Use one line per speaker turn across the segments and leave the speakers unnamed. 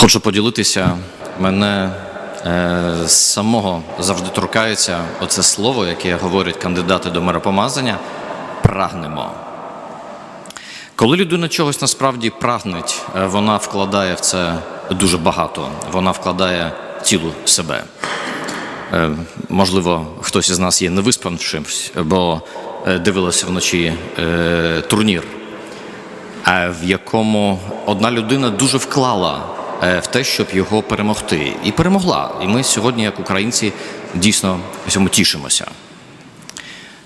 Хочу поділитися, мене е, самого завжди торкається оце слово, яке говорять кандидати до миропомазання прагнемо. Коли людина чогось насправді прагнеть, е, вона вкладає в це дуже багато. Вона вкладає цілу себе. Е, Можливо, хтось із нас є невиспавшимсь, бо е, дивилася вночі е, турнір, е, в якому одна людина дуже вклала в те, щоб його перемогти. І перемогла. І ми сьогодні, як українці, дійсно цьому тішимося.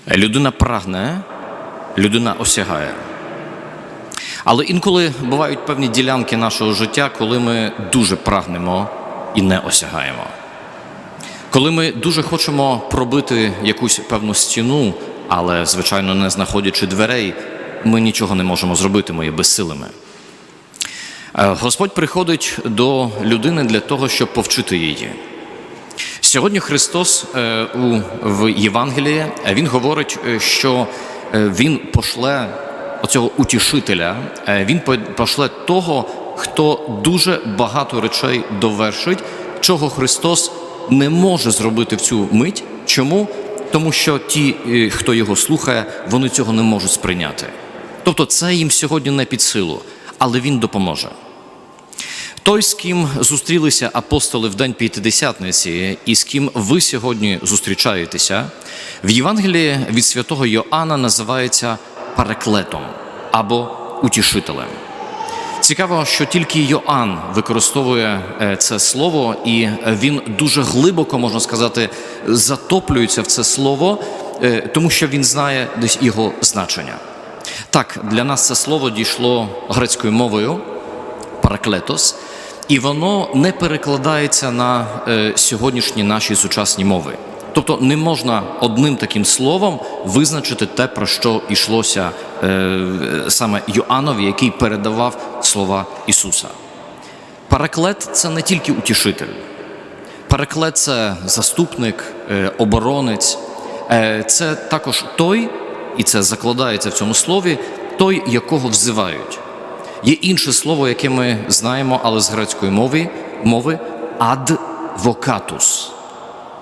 Е, Людина прагне, людина осягає. Але інколи бувають певні ділянки нашого життя, коли ми дуже прагнемо і не осягаємо. Коли ми дуже хочемо пробити якусь певну стіну, але, звичайно, не знаходячи дверей, ми нічого не можемо зробити, ми є безсилими. Е, Господь приходить до людини для того, щоб повчити її. Сьогодні Христос е, у, в Євангелії е, Він говорить, що Він пошле оцього утішителя, Він пошле того, хто дуже багато речей довершить, чого Христос не може зробити в цю мить. Чому? Тому що ті, хто його слухає, вони цього не можуть сприйняти. Тобто це їм сьогодні не під силу, але Він допоможе. Той, з ким зустрілися апостоли в день П'ятидесятниці, і з ким ви сьогодні зустрічаєтеся, в Євангелії від святого Йоанна називається параклетом або утішителем. Цікаво, що тільки Йоанн використовує е, це слово, і він дуже глибоко, можна сказати, затоплюється в це слово, е, тому що він знає десь його значення. Так, для нас це слово дійшло грецькою мовою параклетос, і воно не перекладається на е, сьогоднішні наші сучасні мови. Тобто не можна одним таким словом визначити те, про що йшлося е, саме Йоаннові, який передавав слова Ісуса. Параклет це не тільки утішитель. Параклет це заступник, е, оборонець. Це також той, і це закладається в цьому слові, той, якого взивають. Є інше слово, яке ми знаємо, але з грецької мови, мови адвокатус.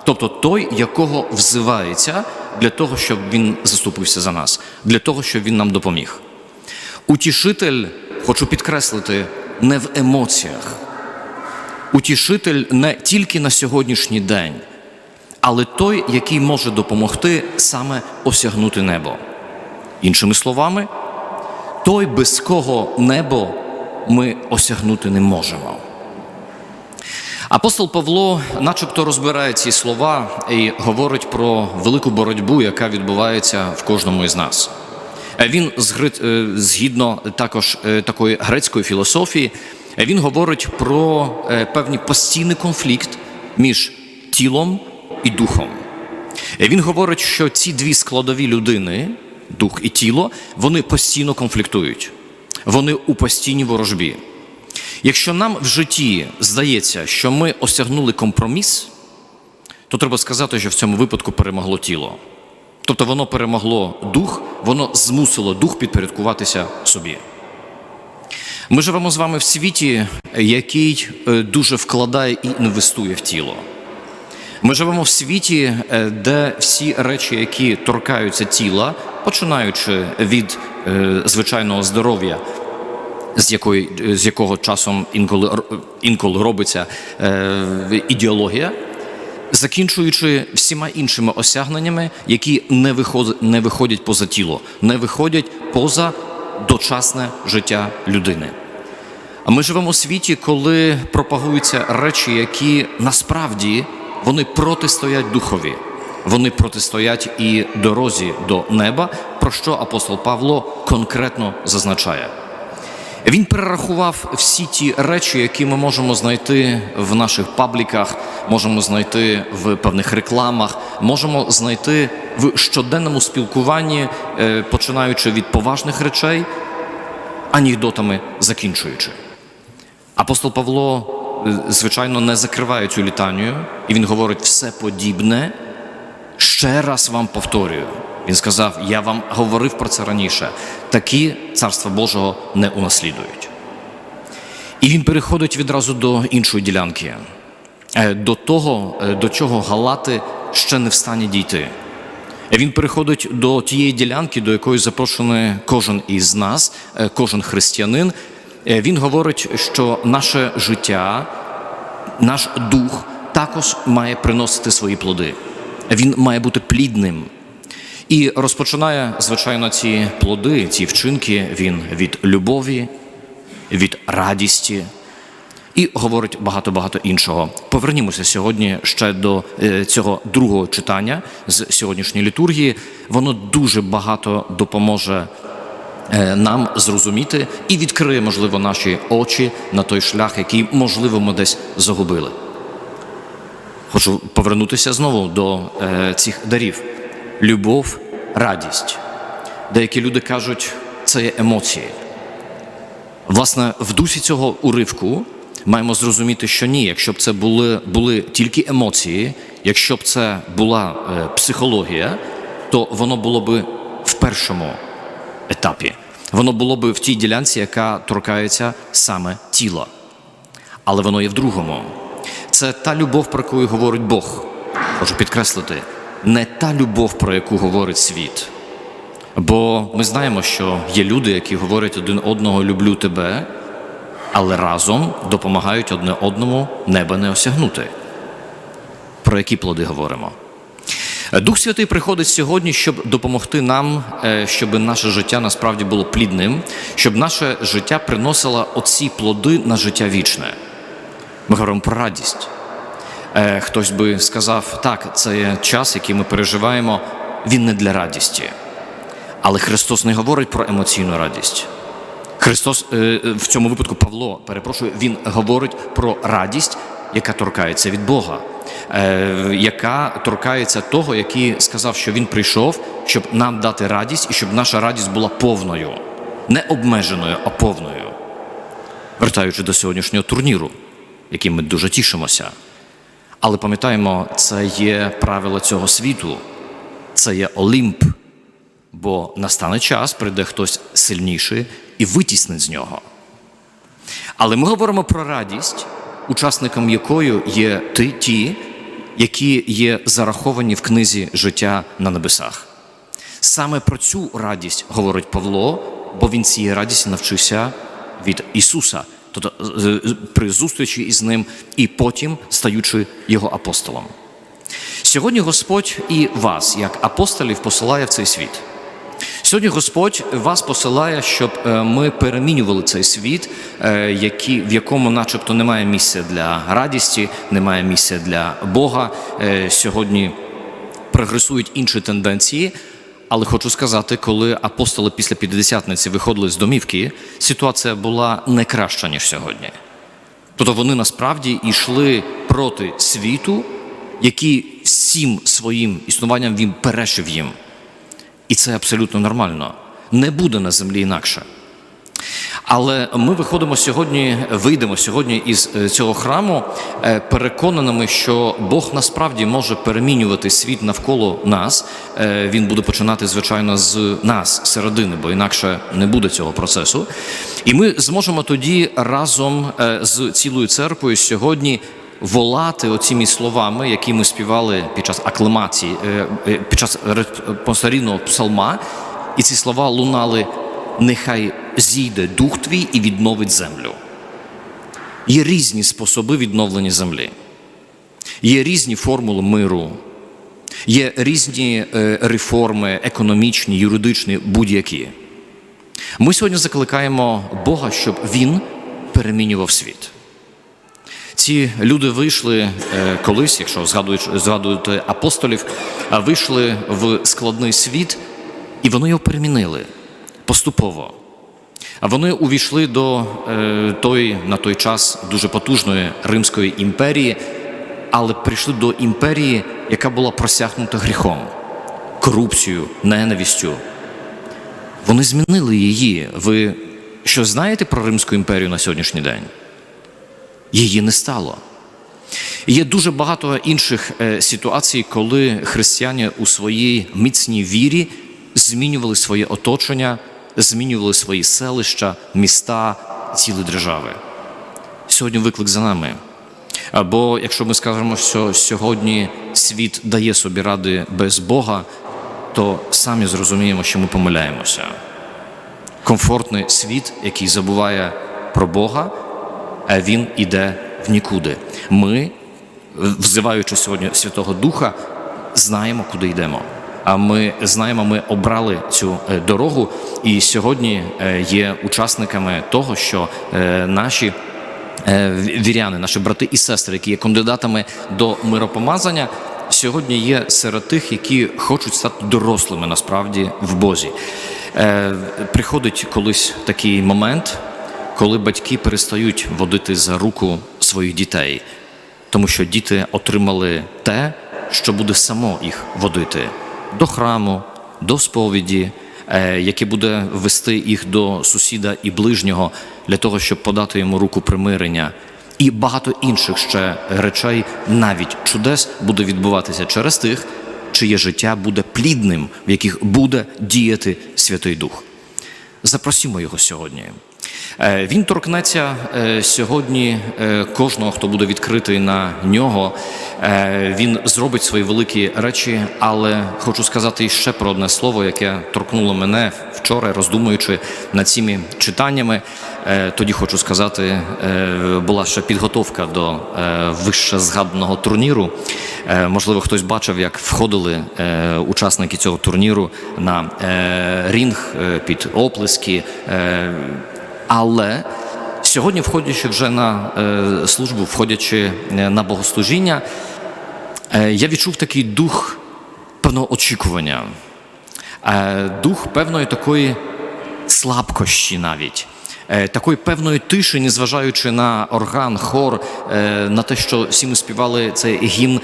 Тобто той, якого взивається для того, щоб він заступився за нас, для того, щоб він нам допоміг. Утішитель, хочу підкреслити, не в емоціях. Утішитель не тільки на сьогоднішній день, але той, який може допомогти саме осягнути небо. Іншими словами, той, без кого небо ми осягнути не можемо. Апостол Павло, начебто, розбирає ці слова і говорить про велику боротьбу, яка відбувається в кожному із нас. Е, Він е, згідно також е, такої грецької філософії, він говорить про певний постійний конфлікт між тілом і духом. Він говорить, що ці дві складові людини, дух і тіло, вони постійно конфліктують, вони у постійній ворожбі. Якщо нам в житті здається, що ми осягнули компроміс, то треба сказати, що в цьому випадку перемогло тіло. Тобто воно перемогло дух, воно змусило дух підпорядкуватися собі. Ми живемо з вами в світі, який е, дуже вкладає і інвестує в тіло. Ми живемо в світі, е, де всі речі, які торкаються тіла, починаючи від е, звичайного здоров'я, з, якої, з якого часом інколи, інколи робиться е, ідеологія, закінчуючи всіма іншими осягненнями, які не виходять, не виходять поза тіло, не виходять поза дочасне життя людини. А ми живемо у світі, коли пропагуються речі, які насправді вони протистоять духові, вони протистоять і дорозі до неба, про що апостол Павло конкретно зазначає. Він перерахував всі ті речі, які ми можемо знайти в наших пабліках, можемо знайти в певних рекламах, можемо знайти в щоденному спілкуванні, е, починаючи від поважних речей, анекдотами закінчуючи. Апостол Павло, звичайно, не закриває цю літанію, і він говорить все подібне. Ще раз вам повторюю. Він сказав: Я вам говорив про це раніше. Такі царства Божого не унаслідують. І він переходить відразу до іншої ділянки, е, до того, е, до чого галати ще не в стані дійти. Він переходить до тієї ділянки, до якої запрошений кожен із нас, е, кожен християнин. Е, Він говорить, що наше життя, наш дух також має приносити свої плоди. Він має бути плідним. І розпочинає, звичайно, ці плоди, ці вчинки він від любові, від радісті і говорить багато-багато іншого. Повернімося сьогодні ще до е, цього другого читання з сьогоднішньої літургії. Воно дуже багато допоможе нам зрозуміти і відкриє, можливо, наші очі на той шлях, який, можливо, ми десь загубили. Хочу повернутися знову до е, цих дарів: любов, радість. Деякі люди кажуть, це є емоції. Власне, в дусі цього уривку маємо зрозуміти, що ні, якщо б це були, були тільки емоції, якщо б це була е, психологія, то воно було би в першому етапі. Воно було би в тій ділянці, яка торкається саме тіла. Але воно є в другому. Це та любов, про яку говорить Бог. Хочу підкреслити, не та любов, про яку говорить світ. Бо ми знаємо, що є люди, які говорять один одного люблю тебе, але разом допомагають одне одному неба не осягнути. Про які плоди говоримо? Дух Святий приходить сьогодні, щоб допомогти нам, е, щоб наше життя насправді було плідним, щоб наше життя приносило оці плоди на життя вічне. Ми говоримо про радість. Е, Хтось би сказав, так, це час, який ми переживаємо, він не для радісті. Але Христос не говорить про емоційну радість. Христос е, в цьому випадку Павло, перепрошую, він говорить про радість, яка торкається від Бога, е, яка торкається того, який сказав, що він прийшов, щоб нам дати радість і щоб наша радість була повною, не обмеженою, а повною. Вертаючи до сьогоднішнього турніру, яким ми дуже тішимося. Але пам'ятаємо, це є правила цього світу, це є Олімп. Бо настане час, прийде хтось сильніший і витіснить з нього. Але ми говоримо про радість, учасником якої є ти, ті, які є зараховані в книзі життя на небесах. Саме про цю радість говорить Павло, бо він цієї радісті навчився від Ісуса, тобто з- з- при зустрічі із ним і потім стаючи його апостолом. Сьогодні Господь і вас, як апостолів, посилає в цей світ. Сьогодні Господь вас посилає, щоб е, ми перемінювали цей світ, е, в якому, начебто, немає місця для радісті, немає місця для Бога. Е, Сьогодні прогресують інші тенденції. Але хочу сказати, коли апостоли після П'ятдесятниці виходили з домівки, ситуація була не краща, ніж сьогодні. Тобто вони насправді йшли проти світу, який всім своїм існуванням він перешив їм. І це абсолютно нормально. Не буде на землі інакше. Але ми виходимо сьогодні, вийдемо сьогодні із е, цього храму е, переконаними, що Бог насправді може перемінювати світ навколо нас. Е, Він буде починати, звичайно, з нас, середини, бо інакше не буде цього процесу. І ми зможемо тоді разом з цілою церквою сьогодні волати оціми словами, які ми співали під час аклимації, е, е, під час респонсорійного псалма, і ці слова лунали нехай зійде дух твій і відновить землю. Є різні способи відновлення землі, є різні формули миру, є різні е, реформи, економічні, юридичні, будь-які. Ми сьогодні закликаємо Бога, щоб Він перемінював світ. Ці люди вийшли е, колись, якщо згадують, згадуєте апостолів, вийшли в складний світ, і вони його перемінили поступово. А вони увійшли до е, той на той час дуже потужної Римської імперії, але прийшли до імперії, яка була просякнута гріхом, корупцією, ненавістю. Вони змінили її. Ви що знаєте про Римську імперію на сьогоднішній день? Її не стало. Є дуже багато інших е, ситуацій, коли християни у своїй міцній вірі змінювали своє оточення, змінювали свої селища, міста, цілі держави. сьогодні виклик за нами. Або якщо ми скажемо, що сьогодні світ дає собі ради без Бога, то самі зрозуміємо, що ми помиляємося. Комфортний світ, який забуває про Бога, він іде в нікуди. Ми, взиваючи сьогодні Святого Духа, знаємо, куди йдемо. А ми знаємо, ми обрали цю е, дорогу, і сьогодні е, є учасниками того, що е, наші віряни, наші брати і сестри, які є кандидатами до миропомазання, сьогодні є серед тих, які хочуть стати дорослими насправді в Бозі. Приходить колись такий момент, коли батьки перестають водити за руку своїх дітей, тому що діти отримали те, що буде само їх водити до храму, до сповіді, е, яке буде вести їх до сусіда і ближнього для того, щоб подати йому руку примирення. І багато інших ще речей, навіть чудес, буде відбуватися через тих, чиє життя буде плідним, в яких буде діяти Святий Дух. Запросімо його сьогодні. Е, Він торкнеться е, сьогодні е, кожного, хто буде відкритий на нього. Він зробить свої великі речі, але хочу сказати ще про одне слово, яке торкнуло мене вчора, роздумуючи над цими читаннями. Тоді хочу сказати, була ще підготовка до вище згаданого турніру. Можливо, хтось бачив, як входили учасники цього турніру на рінг під оплески. Але сьогодні, входячи вже на е, службу, входячи е, на богослужіння, е, я відчув такий дух певного очікування, дух певної такої слабкощі навіть. Такої певної тиші, незважаючи на орган, хор, на те, що всі ми співали цей гімн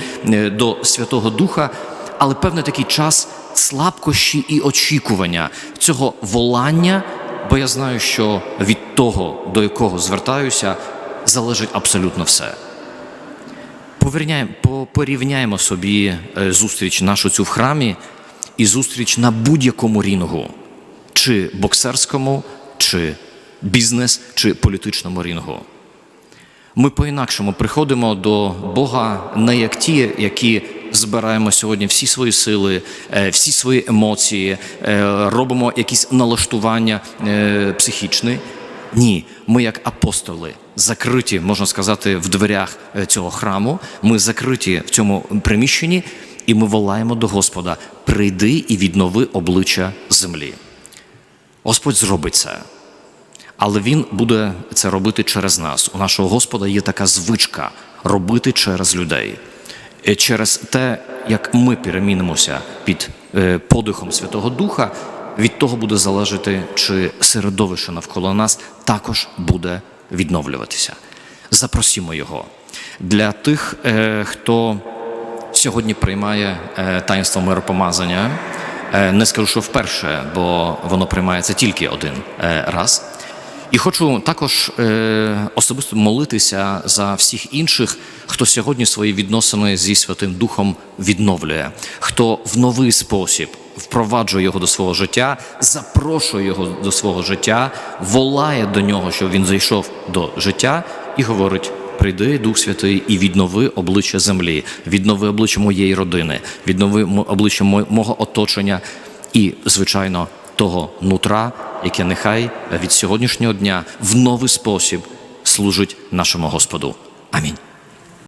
до Святого Духа, але певний такий час слабкощі і очікування цього волання, бо я знаю, що від того, до якого звертаюся, залежить абсолютно все. Порівняємо собі е, зустріч нашу цю в храмі і зустріч на будь-якому рінгу, чи боксерському, чи бізнес, чи політичному рінгу. Ми по-інакшому приходимо до Бога не як ті, які збираємо сьогодні всі свої сили, е, всі свої емоції, е, робимо якісь налаштування е, психічні. Ні, ми як апостоли закриті, можна сказати, в дверях цього храму. Ми закриті в цьому приміщенні, і ми волаємо до Господа: прийди і віднови обличчя землі. Господь зробить це. Але він буде це робити через нас. У нашого Господа є така звичка робити через людей, через те, як ми перемінимося під е, подихом Святого Духа. Від того буде залежати, чи середовище навколо нас також буде відновлюватися. Запросімо його для тих, е, хто сьогодні приймає е, таїнство миропомазання. Е, Не скажу, що вперше, бо воно приймається тільки один е, раз. І хочу також е, особисто молитися за всіх інших, хто сьогодні свої відносини зі Святим Духом відновлює, хто в новий спосіб впроваджує його до свого життя, запрошує його до свого життя, волає до нього, щоб він зайшов до життя, і говорить: прийди, Дух Святий, і віднови обличчя землі, віднови обличчя моєї родини, віднови обличчя мо- мого оточення і, звичайно, того нутра, яке нехай від сьогоднішнього дня в новий спосіб служить нашому Господу. Амінь.